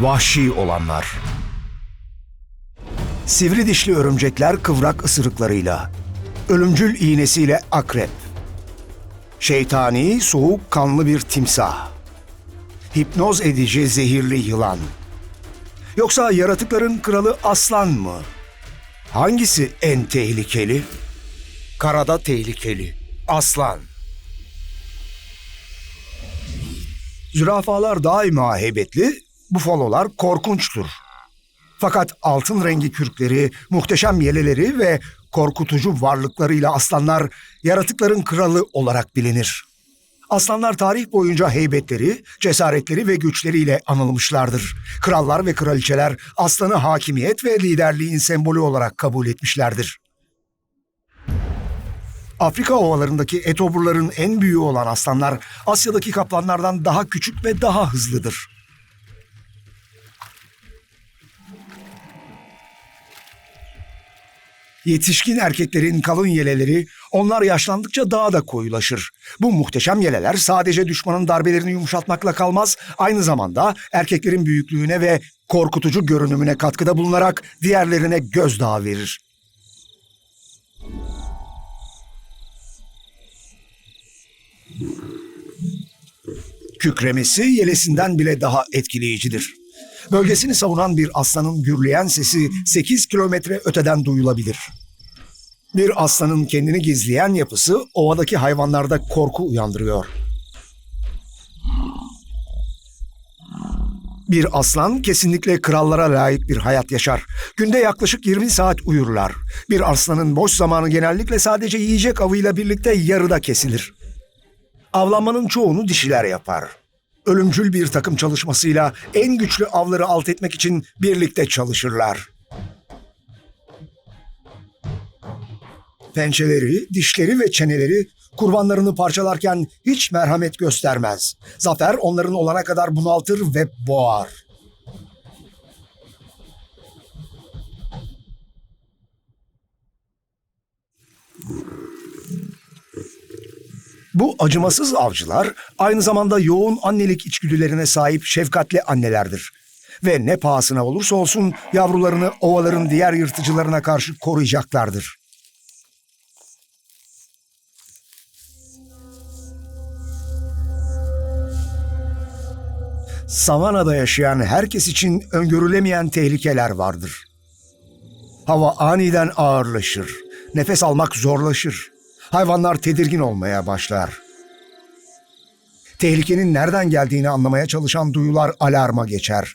Vahşi olanlar. Sivri dişli örümcekler kıvrak ısırıklarıyla. Ölümcül iğnesiyle akrep. Şeytani, soğuk kanlı bir timsah. Hipnoz edici zehirli yılan. Yoksa yaratıkların kralı aslan mı? Hangisi en tehlikeli? Karada tehlikeli. Aslan. Zürafalar daima heybetli, bufalolar korkunçtur. Fakat altın rengi kürkleri, muhteşem yeleleri ve korkutucu varlıklarıyla aslanlar yaratıkların kralı olarak bilinir. Aslanlar tarih boyunca heybetleri, cesaretleri ve güçleriyle anılmışlardır. Krallar ve kraliçeler aslanı hakimiyet ve liderliğin sembolü olarak kabul etmişlerdir. Afrika ovalarındaki etoburların en büyüğü olan aslanlar Asya'daki kaplanlardan daha küçük ve daha hızlıdır. Yetişkin erkeklerin kalın yeleleri onlar yaşlandıkça daha da koyulaşır. Bu muhteşem yeleler sadece düşmanın darbelerini yumuşatmakla kalmaz, aynı zamanda erkeklerin büyüklüğüne ve korkutucu görünümüne katkıda bulunarak diğerlerine gözdağı verir. Kükremesi yelesinden bile daha etkileyicidir. Bölgesini savunan bir aslanın gürleyen sesi 8 kilometre öteden duyulabilir. Bir aslanın kendini gizleyen yapısı ovadaki hayvanlarda korku uyandırıyor. Bir aslan kesinlikle krallara layık bir hayat yaşar. Günde yaklaşık 20 saat uyurlar. Bir aslanın boş zamanı genellikle sadece yiyecek avıyla birlikte yarıda kesilir. Avlanmanın çoğunu dişiler yapar. Ölümcül bir takım çalışmasıyla en güçlü avları alt etmek için birlikte çalışırlar. Pençeleri, dişleri ve çeneleri kurbanlarını parçalarken hiç merhamet göstermez. Zafer onların olana kadar bunaltır ve boğar. Bu acımasız avcılar aynı zamanda yoğun annelik içgüdülerine sahip şefkatli annelerdir. Ve ne pahasına olursa olsun yavrularını ovaların diğer yırtıcılarına karşı koruyacaklardır. Savanada yaşayan herkes için öngörülemeyen tehlikeler vardır. Hava aniden ağırlaşır. Nefes almak zorlaşır. Hayvanlar tedirgin olmaya başlar. Tehlikenin nereden geldiğini anlamaya çalışan duyular alarma geçer.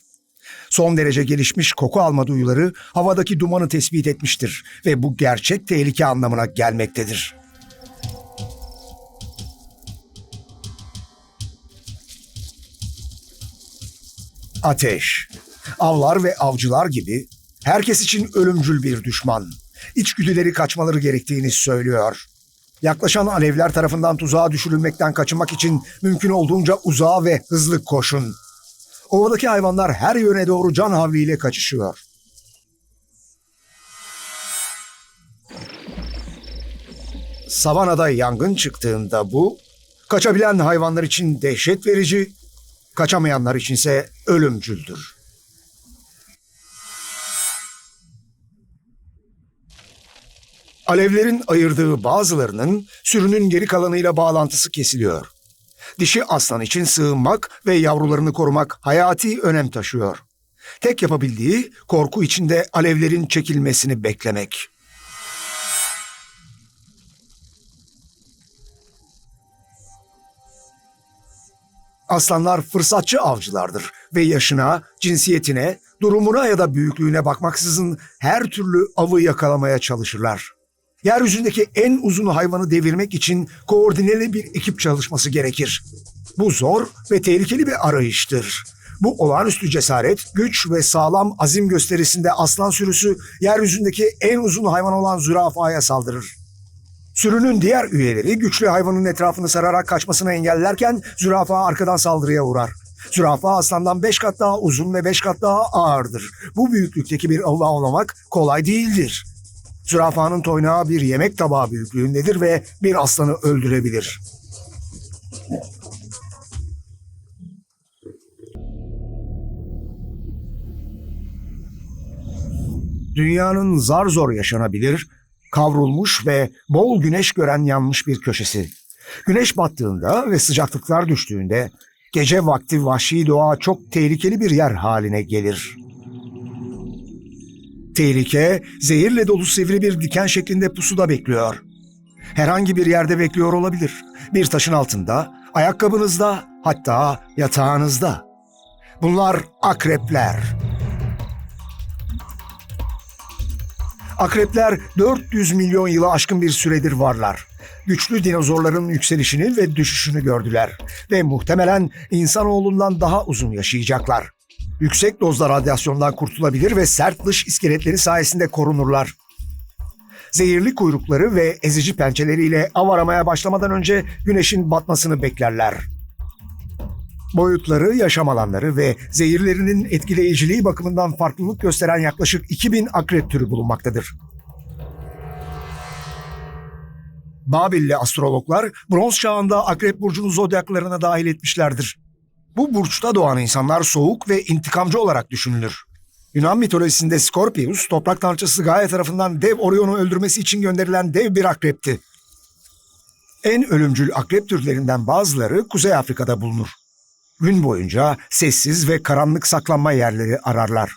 Son derece gelişmiş koku alma duyuları havadaki dumanı tespit etmiştir ve bu gerçek tehlike anlamına gelmektedir. Ateş. Avlar ve avcılar gibi herkes için ölümcül bir düşman. İçgüdüleri kaçmaları gerektiğini söylüyor. Yaklaşan alevler tarafından tuzağa düşürülmekten kaçınmak için mümkün olduğunca uzağa ve hızlı koşun. Ovadaki hayvanlar her yöne doğru can havliyle kaçışıyor. Savanada yangın çıktığında bu, kaçabilen hayvanlar için dehşet verici, kaçamayanlar içinse ölümcüldür. Alevlerin ayırdığı bazılarının sürünün geri kalanıyla bağlantısı kesiliyor. Dişi aslan için sığınmak ve yavrularını korumak hayati önem taşıyor. Tek yapabildiği korku içinde alevlerin çekilmesini beklemek. Aslanlar fırsatçı avcılardır ve yaşına, cinsiyetine, durumuna ya da büyüklüğüne bakmaksızın her türlü avı yakalamaya çalışırlar. Yeryüzündeki en uzun hayvanı devirmek için koordineli bir ekip çalışması gerekir. Bu zor ve tehlikeli bir arayıştır. Bu olağanüstü cesaret, güç ve sağlam azim gösterisinde aslan sürüsü yeryüzündeki en uzun hayvan olan zürafaya saldırır. Sürünün diğer üyeleri güçlü hayvanın etrafını sararak kaçmasını engellerken zürafa arkadan saldırıya uğrar. Zürafa aslandan beş kat daha uzun ve beş kat daha ağırdır. Bu büyüklükteki bir avı avlamak kolay değildir. Zürafanın toynağı bir yemek tabağı büyüklüğündedir ve bir aslanı öldürebilir. Dünyanın zar zor yaşanabilir, kavrulmuş ve bol güneş gören yanmış bir köşesi. Güneş battığında ve sıcaklıklar düştüğünde gece vakti vahşi doğa çok tehlikeli bir yer haline gelir.'' Tehlike, zehirle dolu sivri bir diken şeklinde pusuda bekliyor. Herhangi bir yerde bekliyor olabilir. Bir taşın altında, ayakkabınızda, hatta yatağınızda. Bunlar akrepler. Akrepler 400 milyon yılı aşkın bir süredir varlar. Güçlü dinozorların yükselişini ve düşüşünü gördüler ve muhtemelen insanoğlundan daha uzun yaşayacaklar. Yüksek dozda radyasyondan kurtulabilir ve sert dış iskeletleri sayesinde korunurlar. Zehirli kuyrukları ve ezici pençeleriyle av aramaya başlamadan önce güneşin batmasını beklerler. Boyutları, yaşam alanları ve zehirlerinin etkileyiciliği bakımından farklılık gösteren yaklaşık 2000 akrep türü bulunmaktadır. Babilli astrologlar bronz çağında akrep burcunu zodyaklarına dahil etmişlerdir. Bu burçta doğan insanlar soğuk ve intikamcı olarak düşünülür. Yunan mitolojisinde Scorpius, toprak tanrıçası Gaia tarafından dev Orion'u öldürmesi için gönderilen dev bir akrepti. En ölümcül akrep türlerinden bazıları Kuzey Afrika'da bulunur. Gün boyunca sessiz ve karanlık saklanma yerleri ararlar.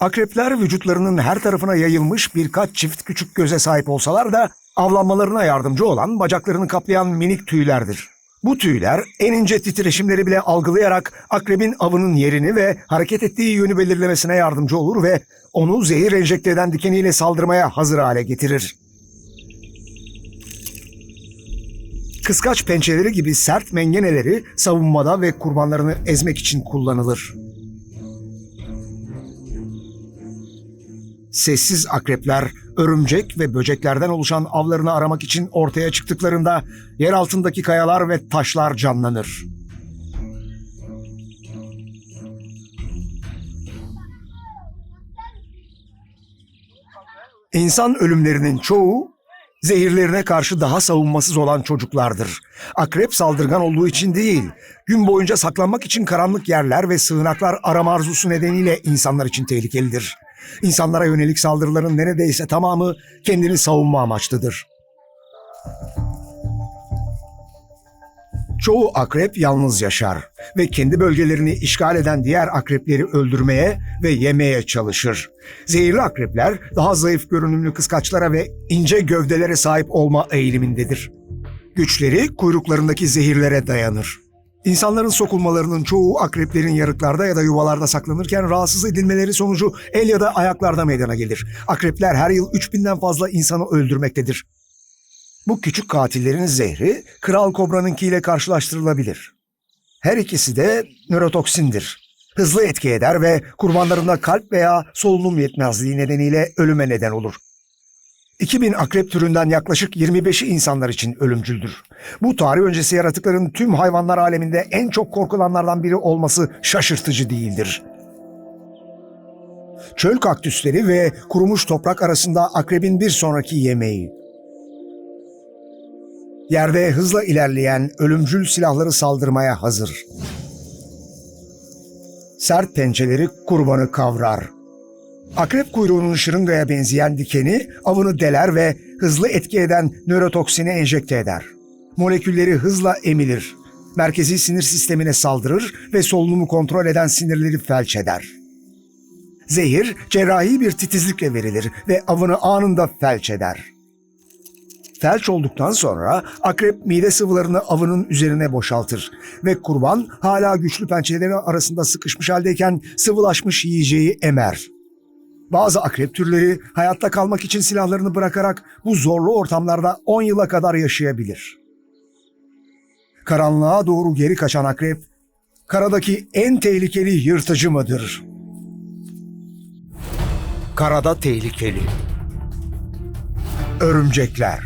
Akrepler vücutlarının her tarafına yayılmış birkaç çift küçük göze sahip olsalar da avlanmalarına yardımcı olan bacaklarını kaplayan minik tüylerdir. Bu tüyler en ince titreşimleri bile algılayarak akrebin avının yerini ve hareket ettiği yönü belirlemesine yardımcı olur ve onu zehir enjekte eden dikeniyle saldırmaya hazır hale getirir. Kıskaç pençeleri gibi sert mengeneleri savunmada ve kurbanlarını ezmek için kullanılır. Sessiz akrepler, örümcek ve böceklerden oluşan avlarını aramak için ortaya çıktıklarında yer altındaki kayalar ve taşlar canlanır. İnsan ölümlerinin çoğu zehirlerine karşı daha savunmasız olan çocuklardır. Akrep saldırgan olduğu için değil, gün boyunca saklanmak için karanlık yerler ve sığınaklar arama arzusu nedeniyle insanlar için tehlikelidir. İnsanlara yönelik saldırıların neredeyse tamamı kendini savunma amaçlıdır. Çoğu akrep yalnız yaşar ve kendi bölgelerini işgal eden diğer akrepleri öldürmeye ve yemeye çalışır. Zehirli akrepler daha zayıf görünümlü kıskaçlara ve ince gövdelere sahip olma eğilimindedir. Güçleri kuyruklarındaki zehirlere dayanır. İnsanların sokulmalarının çoğu akreplerin yarıklarda ya da yuvalarda saklanırken rahatsız edilmeleri sonucu el ya da ayaklarda meydana gelir. Akrepler her yıl 3000'den fazla insanı öldürmektedir. Bu küçük katillerin zehri kral kobranınkiyle karşılaştırılabilir. Her ikisi de nörotoksindir. Hızlı etki eder ve kurbanlarında kalp veya solunum yetmezliği nedeniyle ölüme neden olur. 2000 akrep türünden yaklaşık 25'i insanlar için ölümcüldür. Bu tarih öncesi yaratıkların tüm hayvanlar aleminde en çok korkulanlardan biri olması şaşırtıcı değildir. Çöl kaktüsleri ve kurumuş toprak arasında akrebin bir sonraki yemeği. Yerde hızla ilerleyen ölümcül silahları saldırmaya hazır. Sert pençeleri kurbanı kavrar. Akrep kuyruğunun şırıngaya benzeyen dikeni avını deler ve hızlı etki eden nörotoksini enjekte eder. Molekülleri hızla emilir. Merkezi sinir sistemine saldırır ve solunumu kontrol eden sinirleri felç eder. Zehir cerrahi bir titizlikle verilir ve avını anında felç eder. Felç olduktan sonra akrep mide sıvılarını avının üzerine boşaltır ve kurban hala güçlü pençeleri arasında sıkışmış haldeyken sıvılaşmış yiyeceği emer. Bazı akrep türleri hayatta kalmak için silahlarını bırakarak bu zorlu ortamlarda 10 yıla kadar yaşayabilir. Karanlığa doğru geri kaçan akrep, karadaki en tehlikeli yırtıcı mıdır? Karada tehlikeli. Örümcekler.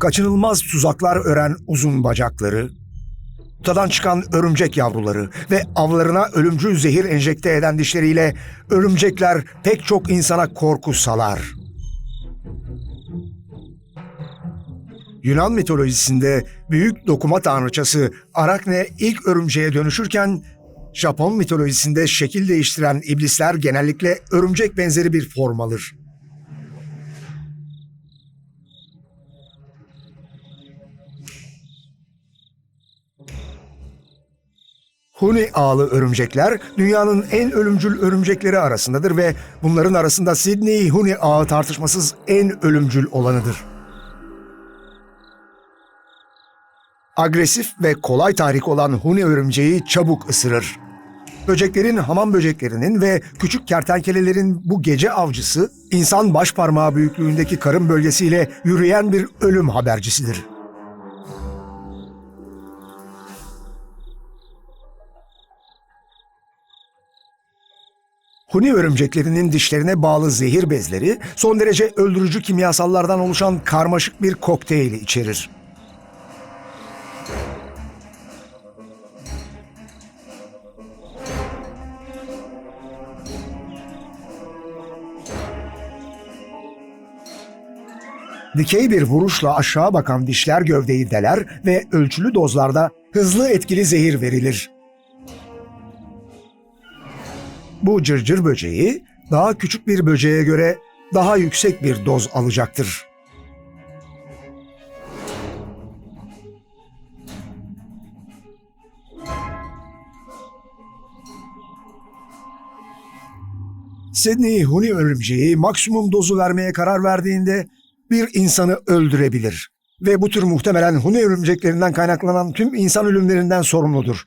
Kaçınılmaz tuzaklar ören uzun bacakları, ortadan çıkan örümcek yavruları ve avlarına ölümcül zehir enjekte eden dişleriyle örümcekler pek çok insana korku salar. Yunan mitolojisinde Büyük dokuma tanrıçası Arakne ilk örümceğe dönüşürken Japon mitolojisinde şekil değiştiren iblisler genellikle örümcek benzeri bir form alır. Huni ağlı örümcekler dünyanın en ölümcül örümcekleri arasındadır ve bunların arasında Sydney Huni ağı tartışmasız en ölümcül olanıdır. Agresif ve kolay tahrik olan Huni örümceği çabuk ısırır. Böceklerin, hamam böceklerinin ve küçük kertenkelelerin bu gece avcısı, insan baş parmağı büyüklüğündeki karın bölgesiyle yürüyen bir ölüm habercisidir. Huni örümceklerinin dişlerine bağlı zehir bezleri son derece öldürücü kimyasallardan oluşan karmaşık bir kokteyl içerir. Dikey bir vuruşla aşağı bakan dişler gövdeyi deler ve ölçülü dozlarda hızlı etkili zehir verilir. Bu cırcır böceği daha küçük bir böceğe göre daha yüksek bir doz alacaktır. Sydney Huni örümceği maksimum dozu vermeye karar verdiğinde bir insanı öldürebilir. Ve bu tür muhtemelen Huni örümceklerinden kaynaklanan tüm insan ölümlerinden sorumludur.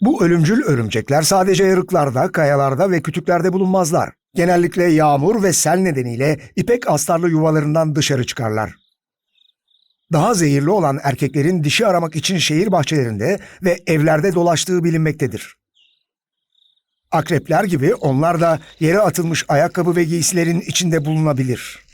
Bu ölümcül örümcekler sadece yarıklarda, kayalarda ve kütüklerde bulunmazlar. Genellikle yağmur ve sel nedeniyle ipek astarlı yuvalarından dışarı çıkarlar. Daha zehirli olan erkeklerin dişi aramak için şehir bahçelerinde ve evlerde dolaştığı bilinmektedir. Akrepler gibi onlar da yere atılmış ayakkabı ve giysilerin içinde bulunabilir.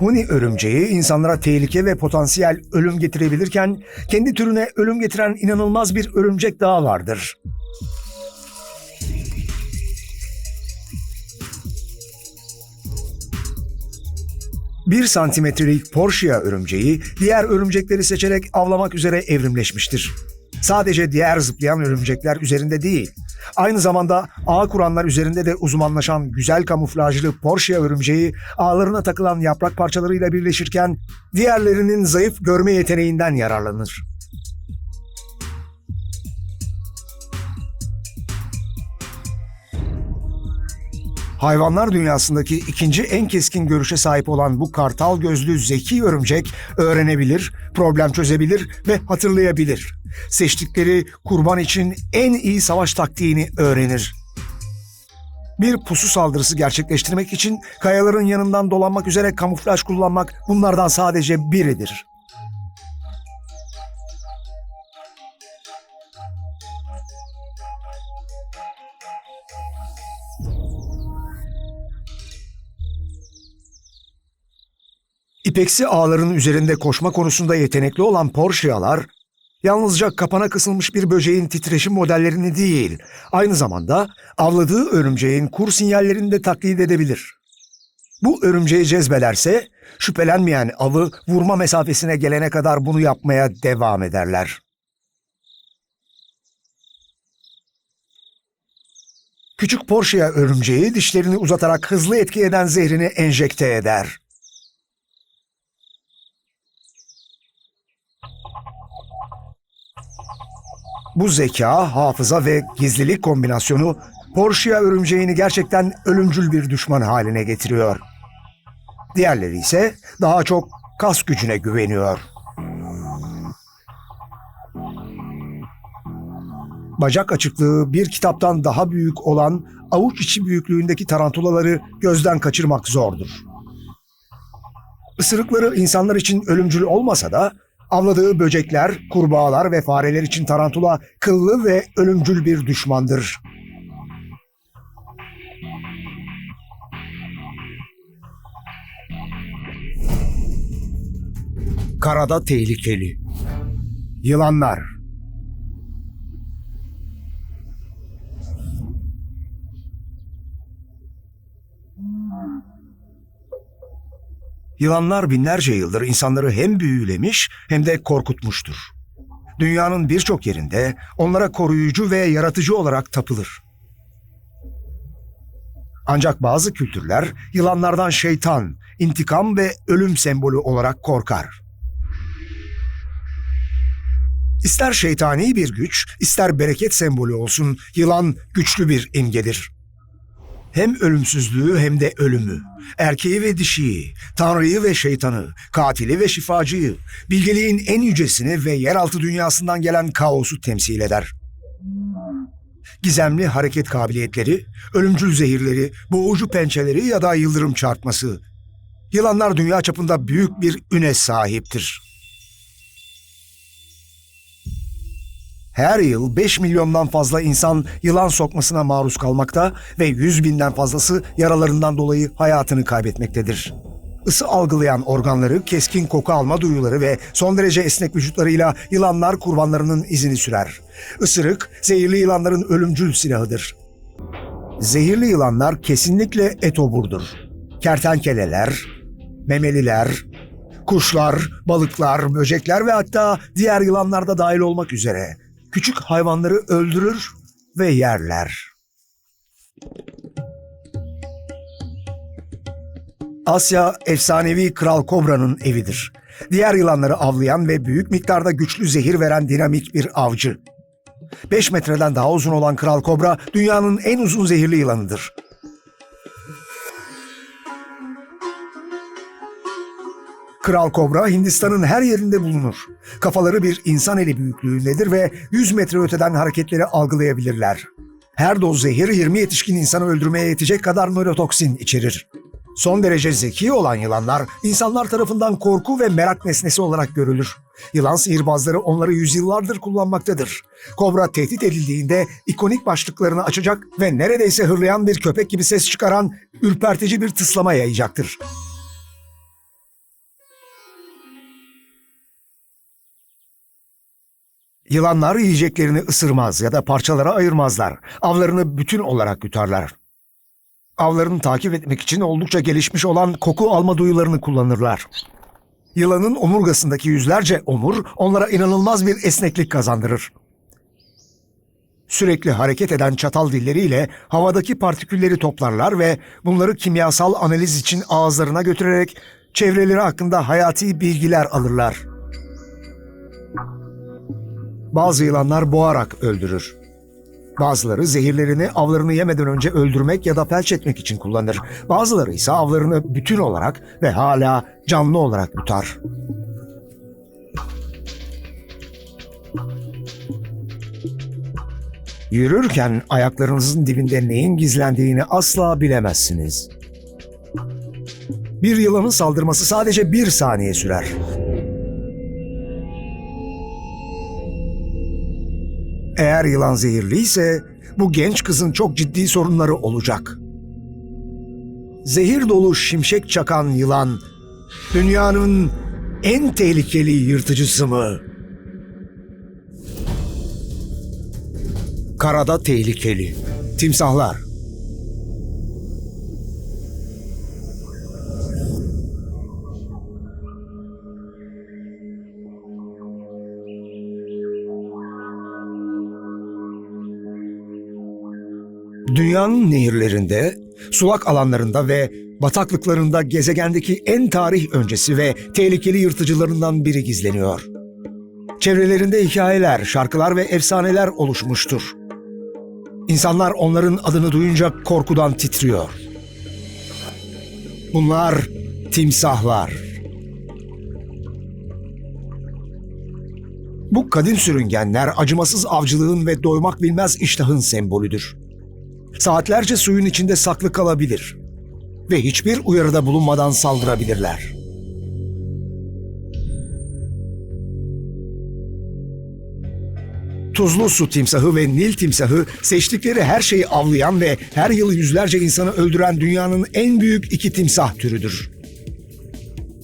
Huni örümceği insanlara tehlike ve potansiyel ölüm getirebilirken kendi türüne ölüm getiren inanılmaz bir örümcek daha vardır. Bir santimetrelik Portia örümceği diğer örümcekleri seçerek avlamak üzere evrimleşmiştir. Sadece diğer zıplayan örümcekler üzerinde değil, aynı zamanda ağ kuranlar üzerinde de uzmanlaşan güzel kamuflajlı Portia örümceği ağlarına takılan yaprak parçalarıyla birleşirken diğerlerinin zayıf görme yeteneğinden yararlanır. Hayvanlar dünyasındaki ikinci en keskin görüşe sahip olan bu kartal gözlü zeki örümcek öğrenebilir, problem çözebilir ve hatırlayabilir. Seçtikleri kurban için en iyi savaş taktiğini öğrenir. Bir pusu saldırısı gerçekleştirmek için kayaların yanından dolanmak üzere kamuflaj kullanmak bunlardan sadece biridir. İpeksi ağların üzerinde koşma konusunda yetenekli olan Porsche'alar, yalnızca kapana kısılmış bir böceğin titreşim modellerini değil, aynı zamanda avladığı örümceğin kur sinyallerini de taklit edebilir. Bu örümceği cezbelerse, şüphelenmeyen avı vurma mesafesine gelene kadar bunu yapmaya devam ederler. Küçük Porsche'a örümceği dişlerini uzatarak hızlı etki eden zehrini enjekte eder. Bu zeka, hafıza ve gizlilik kombinasyonu Portia örümceğini gerçekten ölümcül bir düşman haline getiriyor. Diğerleri ise daha çok kas gücüne güveniyor. Bacak açıklığı bir kitaptan daha büyük olan avuç içi büyüklüğündeki tarantulaları gözden kaçırmak zordur. Isırıkları insanlar için ölümcül olmasa da Avladığı böcekler, kurbağalar ve fareler için tarantula kıllı ve ölümcül bir düşmandır. Karada tehlikeli. Yılanlar Yılanlar binlerce yıldır insanları hem büyülemiş hem de korkutmuştur. Dünyanın birçok yerinde onlara koruyucu ve yaratıcı olarak tapılır. Ancak bazı kültürler yılanlardan şeytan, intikam ve ölüm sembolü olarak korkar. İster şeytani bir güç, ister bereket sembolü olsun, yılan güçlü bir imgedir. Hem ölümsüzlüğü hem de ölümü, erkeği ve dişiyi, tanrıyı ve şeytanı, katili ve şifacıyı, bilgeliğin en yücesini ve yeraltı dünyasından gelen kaosu temsil eder. Gizemli hareket kabiliyetleri, ölümcül zehirleri, boğucu pençeleri ya da yıldırım çarpması. Yılanlar dünya çapında büyük bir üne sahiptir. Her yıl 5 milyondan fazla insan yılan sokmasına maruz kalmakta ve 100 binden fazlası yaralarından dolayı hayatını kaybetmektedir. Isı algılayan organları, keskin koku alma duyuları ve son derece esnek vücutlarıyla yılanlar kurbanlarının izini sürer. Isırık, zehirli yılanların ölümcül silahıdır. Zehirli yılanlar kesinlikle etoburdur. Kertenkeleler, memeliler, kuşlar, balıklar, böcekler ve hatta diğer yılanlar da dahil olmak üzere küçük hayvanları öldürür ve yerler. Asya efsanevi Kral Kobra'nın evidir. Diğer yılanları avlayan ve büyük miktarda güçlü zehir veren dinamik bir avcı. 5 metreden daha uzun olan Kral Kobra dünyanın en uzun zehirli yılanıdır. Kral Kobra Hindistan'ın her yerinde bulunur. Kafaları bir insan eli büyüklüğündedir ve 100 metre öteden hareketleri algılayabilirler. Her doz zehir 20 yetişkin insanı öldürmeye yetecek kadar nörotoksin içerir. Son derece zeki olan yılanlar insanlar tarafından korku ve merak nesnesi olarak görülür. Yılan sihirbazları onları yüzyıllardır kullanmaktadır. Kobra tehdit edildiğinde ikonik başlıklarını açacak ve neredeyse hırlayan bir köpek gibi ses çıkaran ürpertici bir tıslama yayacaktır. Yılanlar yiyeceklerini ısırmaz ya da parçalara ayırmazlar. Avlarını bütün olarak yutarlar. Avlarını takip etmek için oldukça gelişmiş olan koku alma duyularını kullanırlar. Yılanın omurgasındaki yüzlerce omur onlara inanılmaz bir esneklik kazandırır. Sürekli hareket eden çatal dilleriyle havadaki partikülleri toplarlar ve bunları kimyasal analiz için ağızlarına götürerek çevreleri hakkında hayati bilgiler alırlar. Bazı yılanlar boğarak öldürür. Bazıları zehirlerini avlarını yemeden önce öldürmek ya da felç etmek için kullanır. Bazıları ise avlarını bütün olarak ve hala canlı olarak yutar. Yürürken ayaklarınızın dibinde neyin gizlendiğini asla bilemezsiniz. Bir yılanın saldırması sadece bir saniye sürer. Eğer yılan zehirliyse bu genç kızın çok ciddi sorunları olacak. Zehir dolu şimşek çakan yılan dünyanın en tehlikeli yırtıcısı mı? Karada tehlikeli. Timsahlar. Dünyanın nehirlerinde, sulak alanlarında ve bataklıklarında gezegendeki en tarih öncesi ve tehlikeli yırtıcılarından biri gizleniyor. Çevrelerinde hikayeler, şarkılar ve efsaneler oluşmuştur. İnsanlar onların adını duyunca korkudan titriyor. Bunlar timsahlar. Bu kadim sürüngenler acımasız avcılığın ve doymak bilmez iştahın sembolüdür. Saatlerce suyun içinde saklı kalabilir ve hiçbir uyarıda bulunmadan saldırabilirler. Tuzlu su timsahı ve Nil timsahı seçtikleri her şeyi avlayan ve her yıl yüzlerce insanı öldüren dünyanın en büyük iki timsah türüdür.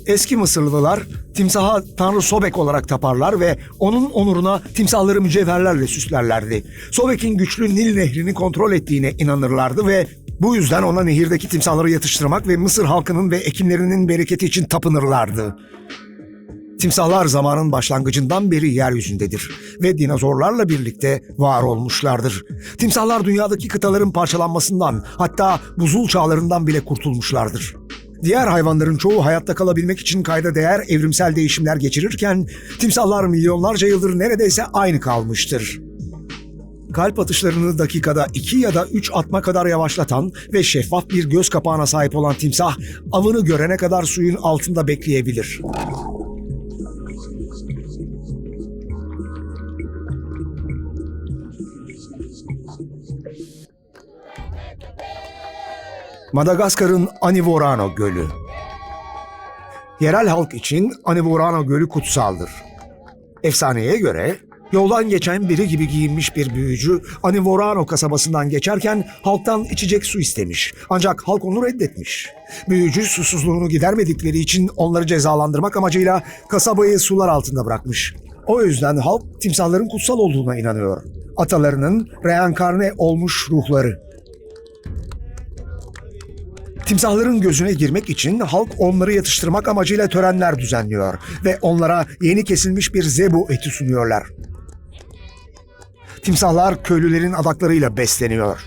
Eski Mısırlılar timsaha Tanrı Sobek olarak taparlar ve onun onuruna timsahları mücevherlerle süslerlerdi. Sobek'in güçlü Nil nehrini kontrol ettiğine inanırlardı ve bu yüzden ona nehirdeki timsahları yatıştırmak ve Mısır halkının ve ekinlerinin bereketi için tapınırlardı. Timsahlar zamanın başlangıcından beri yeryüzündedir ve dinozorlarla birlikte var olmuşlardır. Timsahlar dünyadaki kıtaların parçalanmasından hatta buzul çağlarından bile kurtulmuşlardır. Diğer hayvanların çoğu hayatta kalabilmek için kayda değer evrimsel değişimler geçirirken timsahlar milyonlarca yıldır neredeyse aynı kalmıştır. Kalp atışlarını dakikada 2 ya da 3 atma kadar yavaşlatan ve şeffaf bir göz kapağına sahip olan timsah avını görene kadar suyun altında bekleyebilir. Madagaskar'ın Anivorano Gölü. Yerel halk için Anivorano Gölü kutsaldır. Efsaneye göre yoldan geçen biri gibi giyinmiş bir büyücü Anivorano kasabasından geçerken halktan içecek su istemiş. Ancak halk onu reddetmiş. Büyücü susuzluğunu gidermedikleri için onları cezalandırmak amacıyla kasabayı sular altında bırakmış. O yüzden halk timsahların kutsal olduğuna inanıyor. Atalarının reenkarne olmuş ruhları. Timsahların gözüne girmek için halk onları yatıştırmak amacıyla törenler düzenliyor ve onlara yeni kesilmiş bir zebu eti sunuyorlar. Timsahlar köylülerin adaklarıyla besleniyor.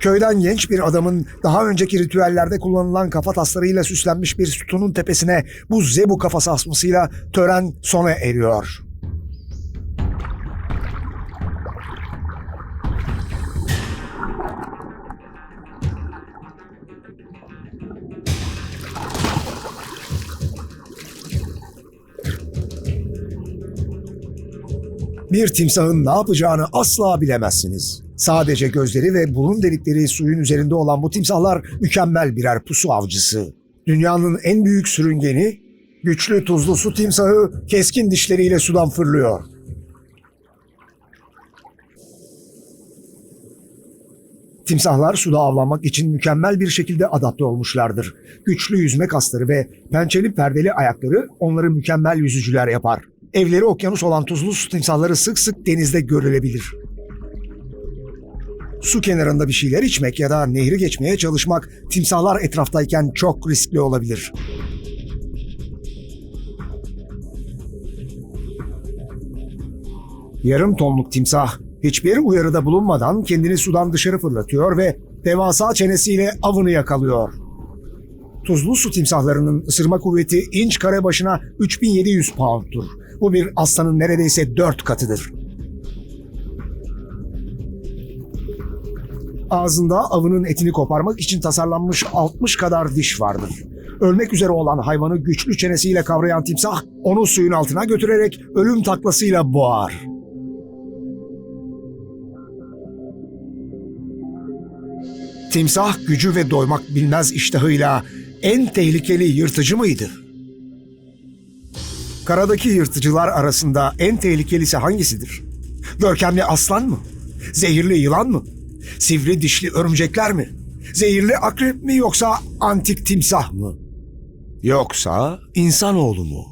Köyden genç bir adamın daha önceki ritüellerde kullanılan kafa taslarıyla süslenmiş bir sütunun tepesine bu zebu kafası asmasıyla tören sona eriyor. Bir timsahın ne yapacağını asla bilemezsiniz. Sadece gözleri ve burun delikleri suyun üzerinde olan bu timsahlar mükemmel birer pusu avcısı. Dünyanın en büyük sürüngeni, güçlü tuzlu su timsahı keskin dişleriyle sudan fırlıyor. Timsahlar suda avlanmak için mükemmel bir şekilde adapte olmuşlardır. Güçlü yüzme kasları ve pençeli perdeli ayakları onları mükemmel yüzücüler yapar. Evleri okyanus olan tuzlu su timsahları sık sık denizde görülebilir. Su kenarında bir şeyler içmek ya da nehri geçmeye çalışmak timsahlar etraftayken çok riskli olabilir. Yarım tonluk timsah hiçbir uyarıda bulunmadan kendini sudan dışarı fırlatıyor ve devasa çenesiyle avını yakalıyor. Tuzlu su timsahlarının ısırma kuvveti inç kare başına 3700 pound'tur. Bu bir aslanın neredeyse dört katıdır. Ağzında avının etini koparmak için tasarlanmış 60 kadar diş vardır. Ölmek üzere olan hayvanı güçlü çenesiyle kavrayan timsah onu suyun altına götürerek ölüm taklasıyla boğar. Timsah gücü ve doymak bilmez iştahıyla en tehlikeli yırtıcı mıydı? Karadaki yırtıcılar arasında en tehlikelisi hangisidir? Görkemli aslan mı? Zehirli yılan mı? Sivri dişli örümcekler mi? Zehirli akrep mi yoksa antik timsah mı? Yoksa insanoğlu mu?